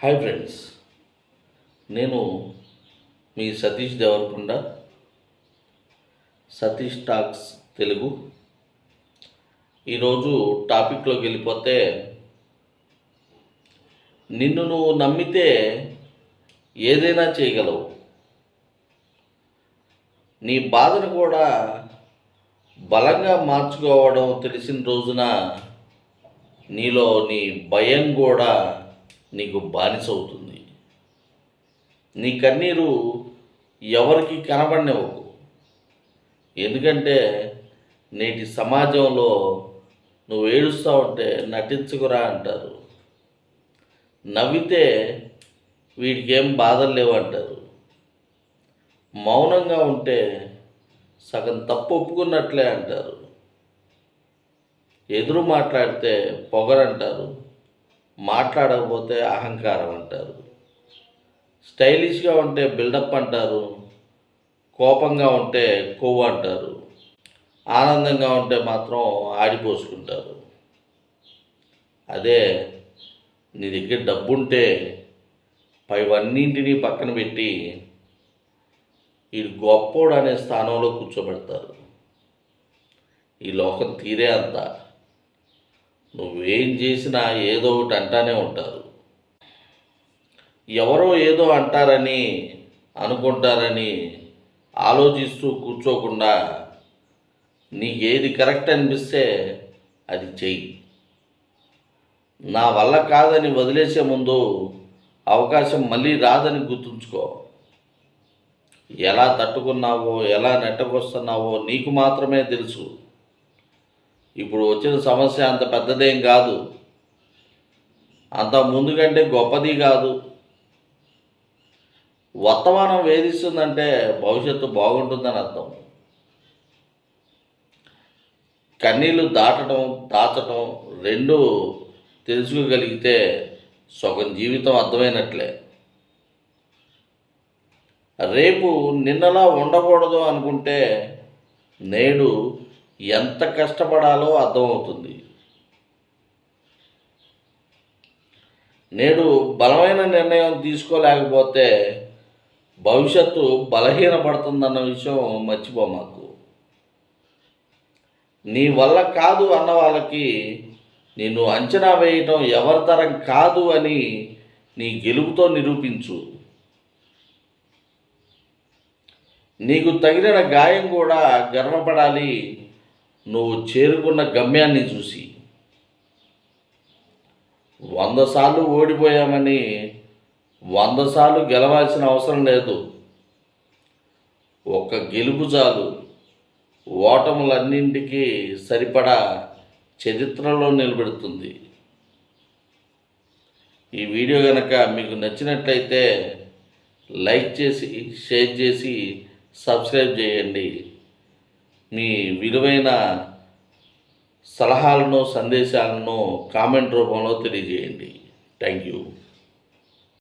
Hi friends నేను మీ Satish Devarakonda Satish talks Telugu. ఈరోజు టాపిక్లోకి వెళ్ళిపోతే నిన్ను నువ్వు నమ్మితే ఏదైనా చేయగలవు. నీ బాధను కూడా బలంగా మార్చుకోవడం తెలిసిన రోజున నీలో నీ భయం కూడా నీకు బానిస అవుతుంది. నీ కన్నీరు ఎవరికి కనబడినవ్వకు. ఎందుకంటే నేటి సమాజంలో నువ్వు ఏడుస్తూ ఉంటే నటించుకురా అంటారు. నవ్వితే వీడికి ఏం బాధలు లేవు అంటారు. మౌనంగా ఉంటే సగం తప్పు ఒప్పుకున్నట్లే అంటారు. ఎదురు మాట్లాడితే పొగరంటారు. మాట్లాడకపోతే అహంకారం అంటారు. స్టైలిష్గా ఉంటే బిల్డప్ అంటారు. కోపంగా ఉంటే కొవ్వు అంటారు. ఆనందంగా ఉంటే మాత్రం ఆడిపోసుకుంటారు. అదే నీ దగ్గర డబ్బుంటే పైవన్నింటినీ పక్కన పెట్టి వీడు గొప్పోడు అనే స్థానంలో కూర్చోబెడతారు. ఈ లోకం తీరే అంతా. నువ్వేం చేసినా ఏదో ఒకటి అంటానే ఉంటారు. ఎవరో ఏదో అంటారని అనుకుంటారని ఆలోచిస్తూ కూర్చోకుండా నీకేది కరెక్ట్ అనిపిస్తే అది చెయ్యి. నా వల్ల కాదని వదిలేసే ముందు అవకాశం మళ్ళీ రాదని గుర్తుంచుకో. ఎలా తట్టుకున్నావో ఎలా నెట్టకొస్తున్నావో నీకు మాత్రమే తెలుసు. ఇప్పుడు వచ్చిన సమస్య అంత పెద్దదేం కాదు. అంత ముందు కంటే గొప్పది కాదు. వర్తమానం వేధిస్తుందంటే భవిష్యత్తు బాగుంటుందని అర్థం. కన్నీళ్ళు దాటడం దాచటం రెండు తెలుసుకోగలిగితే సగం జీవితం అర్థమైనట్లే. రేపు నిన్నలా ఉండకూడదు అనుకుంటే నేడు ఎంత కష్టపడాలో అర్థమవుతుంది. నేడు బలమైన నిర్ణయం తీసుకోలేకపోతే భవిష్యత్తు బలహీనపడుతుందన్న విషయం మర్చిపోమాకు నీ వల్ల కాదు అన్న వాళ్ళకి నిన్ను అంచనా వేయటం ఎవరితరం కాదు అని నీ గెలుపుతో నిరూపించు. నీకు తగిలిన గాయం కూడా గర్వపడాలి. నువ్వు చేరుకున్న గమ్యాన్ని చూసి. వంద సార్లు ఓడిపోయామని వంద సార్లు గెలవాల్సిన అవసరం లేదు. ఒక్క గెలుపు చాలు. ఓటములన్నింటికి సరిపడా చరిత్రలో నిలబెడుతుంది. ఈ వీడియో కనుక మీకు నచ్చినట్లయితే లైక్ చేసి షేర్ చేసి సబ్స్క్రైబ్ చేయండి. మీ విలువైన సలహాలను సందేశాలను కామెంట్ రూపంలో తెలియజేయండి. Thank you.